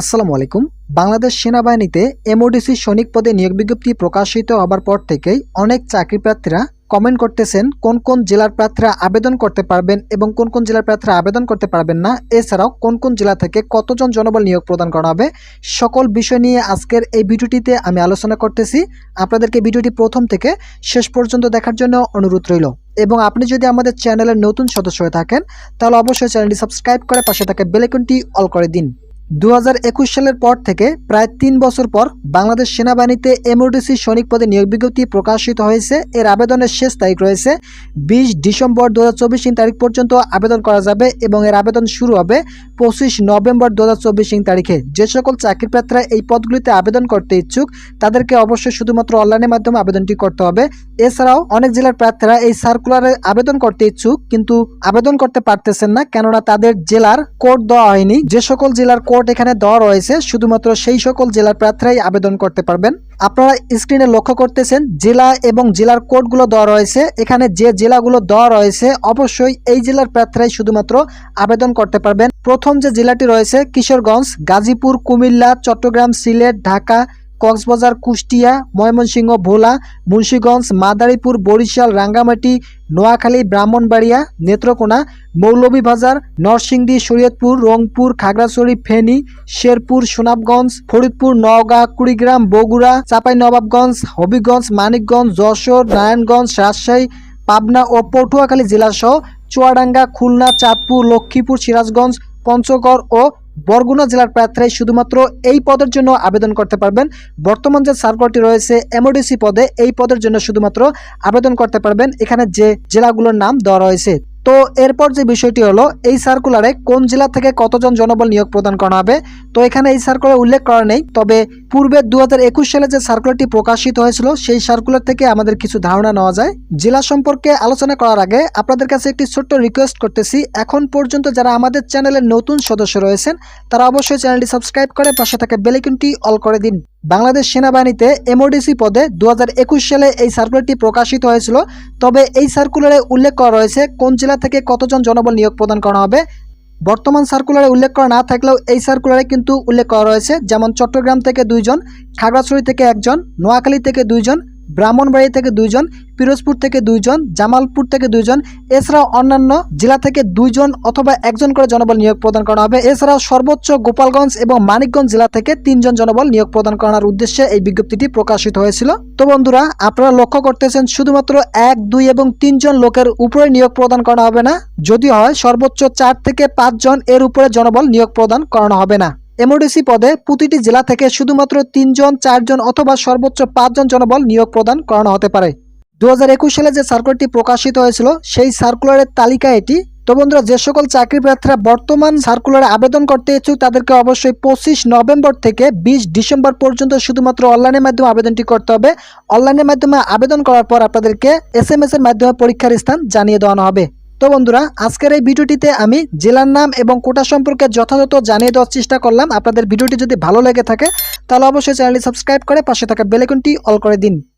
আসসালামু আলাইকুম। বাংলাদেশ সেনাবাহিনীতে এমওডিসি সৈনিক পদে নিয়োগ বিজ্ঞপ্তি প্রকাশিত হবার পর থেকেই অনেক চাকরি প্রার্থীরা কমেন্ট করতেছেন, কোন কোন জেলার প্রার্থীরা আবেদন করতে পারবেন এবং কোন কোন জেলার প্রার্থীরা আবেদন করতে পারবেন না। এছাড়াও কোন কোন জেলা থেকে কতজন জনবল নিয়োগ প্রদান করা হবে সকল বিষয় নিয়ে আজকের এই ভিডিওটিতে আমি আলোচনা করতেছি। আপনাদেরকে ভিডিওটি প্রথম থেকে শেষ পর্যন্ত দেখার জন্য অনুরোধ রইল। এবং আপনি যদি আমাদের চ্যানেলের নতুন সদস্য হয়ে থাকেন, তাহলে অবশ্যই চ্যানেলটি সাবস্ক্রাইব করে পাশে থাকা বেলাইকনটি অল করে দিন। দু হাজার একুশ সালের পর থেকে প্রায় তিন বছর পর বাংলাদেশ সেনাবাহিনীতে এমওডিসি সৈনিক পদে নিয়োগ বিজ্ঞপ্তি প্রকাশিত হয়েছে। এর আবেদনের শেষ তারিখ রয়েছে বিশ ডিসেম্বর দু হাজার চব্বিশ তারিখ পর্যন্ত আবেদন করা যাবে এবং এর আবেদন শুরু হবে পঁচিশ নভেম্বর দু হাজার চব্বিশ তারিখে। যে সকল চাকরি প্রার্থীরা এই পদগুলিতে আবেদন করতে ইচ্ছুক, তাদেরকে অবশ্যই শুধুমাত্র অনলাইনের মাধ্যমে আবেদনটি করতে হবে। এছাড়াও অনেক জেলার প্রার্থীরা এই সার্কুলারে আবেদন করতে ইচ্ছুক, কিন্তু আবেদন করতে পারতেছেন না, কেননা তাদের জেলার কোড দেওয়া হয়নি। যে সকল জেলার কোড এখানে দেওয়া রয়েছে, শুধুমাত্র সেই সকল জেলার প্রার্থীরাই আবেদন করতে পারবেন। আপনারা স্ক্রিনে লক্ষ্য করতেছেন, জেলা এবং জেলার কোডগুলো দেওয়া রয়েছে। এখানে যে জেলাগুলো দেওয়া রয়েছে, অবশ্যই এই জেলার প্রার্থীরাই শুধুমাত্র আবেদন করতে পারবেন। প্রথম যে জেলাটি রয়েছে, কিশোরগঞ্জ, গাজীপুর, কুমিল্লা, চট্টগ্রাম, সিলেট, ঢাকা, কক্সবাজার, কুষ্টিয়া, ময়মনসিংহ, ভোলা, মুন্সীগঞ্জ, মাদারীপুর, বরিশাল, রাঙ্গামাটি, নোয়াখালী, ব্রাহ্মণবাড়িয়া, নেত্রকোনা, মৌলভীবাজার, নরসিংদী, শরীয়তপুর, রংপুর, খাগড়াছড়ি, ফেনী, শেরপুর, সুনামগঞ্জ, ফরিদপুর, নওগাঁ, কুড়িগ্রাম, বগুড়া, চাঁপাইনবাবগঞ্জ, হবিগঞ্জ, মানিকগঞ্জ, যশোর, নারায়ণগঞ্জ, রাজশাহী, পাবনা ও পটুয়াখালী জেলাসহ চুয়াডাঙ্গা, খুলনা, চাঁদপুর, লক্ষ্মীপুর, সিরাজগঞ্জ পঞ্চগড় ও বরগুনা জেলার প্রার্থীরাই শুধুমাত্র এই পদের জন্য আবেদন করতে পারবেন। বর্তমান যে সার্কুলারটি রয়েছে, এমওডিসি পদে এই পদের জন্য শুধুমাত্র আবেদন করতে পারবেন। এখানে যে জেলাগুলোর নাম দেওয়া রয়েছে তো এরপর যে বিষয়টি হলো, এই সার্কুলারে কোন জেলা থেকে কতজন জনবল নিয়োগ প্রদান করা হবে? তো এখানে এই সার্কুলার উল্লেখ করা নেই, তবে পূর্বে দু একুশ সালে যে সার্কুলারটি প্রকাশিত হয়েছিল, সেই সার্কুলার থেকে আমাদের কিছু ধারণা নেওয়া যায়। জেলা সম্পর্কে আলোচনা করার আগে আপনাদের কাছে একটি ছোট্ট রিকোয়েস্ট করতেছি। এখন পর্যন্ত যারা আমাদের চ্যানেলের নতুন সদস্য রয়েছেন, তারা অবশ্যই চ্যানেলটি সাবস্ক্রাইব করে পাশে থাকা বেলাইকনটি অল করে দিন। বাংলাদেশ সেনাবাহিনীতে এমওডিসি পদে দু হাজার একুশ সালে এই সার্কুলারটি প্রকাশিত হয়েছিল। তবে এই সার্কুলারে উল্লেখ করা রয়েছে কোন জেলা থেকে কতজন জনবল নিয়োগ প্রদান করা হবে। বর্তমান সার্কুলারে উল্লেখ করা না থাকলেও এই সার্কুলারে কিন্তু উল্লেখ করা রয়েছে, যেমন চট্টগ্রাম থেকে দুইজন, খাগড়াছড়ি থেকে একজন, নোয়াখালী থেকে দুইজন ব্রাহ্মণবাড়ি থেকে দুইজন, পিরোজপুর থেকে দুইজন, জামালপুর থেকে দুইজন, এছাড়াও অন্যান্য জেলা থেকে দুইজন অথবা একজন করে জনবল নিয়োগ প্রদান করা হবে। এছাড়াও সর্বোচ্চ গোপালগঞ্জ এবং মানিকগঞ্জ জেলা থেকে তিনজন জনবল নিয়োগ প্রদান করার উদ্দেশ্যে এই বিজ্ঞপ্তিটি প্রকাশিত হয়েছিল। তো বন্ধুরা, আপনারা লক্ষ্য করতেছেন, শুধুমাত্র এক, দুই এবং তিনজন লোকের উপরে নিয়োগ প্রদান করা হবে না। যদি হয়, সর্বোচ্চ চার থেকে পাঁচজন এর উপরে জনবল নিয়োগ প্রদান করানো হবে না। এমওডিসি পদে প্রতিটি জেলা থেকে শুধুমাত্র তিনজন, চারজন অথবা সর্বোচ্চ পাঁচজন জনবল নিয়োগ প্রদান করানো হতে পারে। দু একুশ সালে যে সার্কুলারটি প্রকাশিত হয়েছিল, সেই সার্কুলারের তালিকা এটি। তো বন্ধুরা, যে সকল চাকরি প্রার্থীরা বর্তমান সার্কুলারে আবেদন করতে ইচ্ছুক, তাদেরকে অবশ্যই পঁচিশ নভেম্বর থেকে বিশ ডিসেম্বর পর্যন্ত শুধুমাত্র অনলাইনের মাধ্যমে আবেদনটি করতে হবে। অনলাইনের মাধ্যমে আবেদন করার পর আপনাদেরকে এস এর মাধ্যমে পরীক্ষার স্থান জানিয়ে দেওয়ানো হবে। তো বন্ধুরা, আজকের এই ভিডিওটিতে আমি জেলার নাম এবং কোটা সম্পর্কে যথাযথ জানিয়ে দেওয়ার চেষ্টা করলাম। আপনাদের ভিডিওটি যদি ভালো লেগে থাকে, তাহলে অবশ্যই চ্যানেলটি সাবস্ক্রাইব করে পাশে থাকা বেলেকনটি অল করে দিন।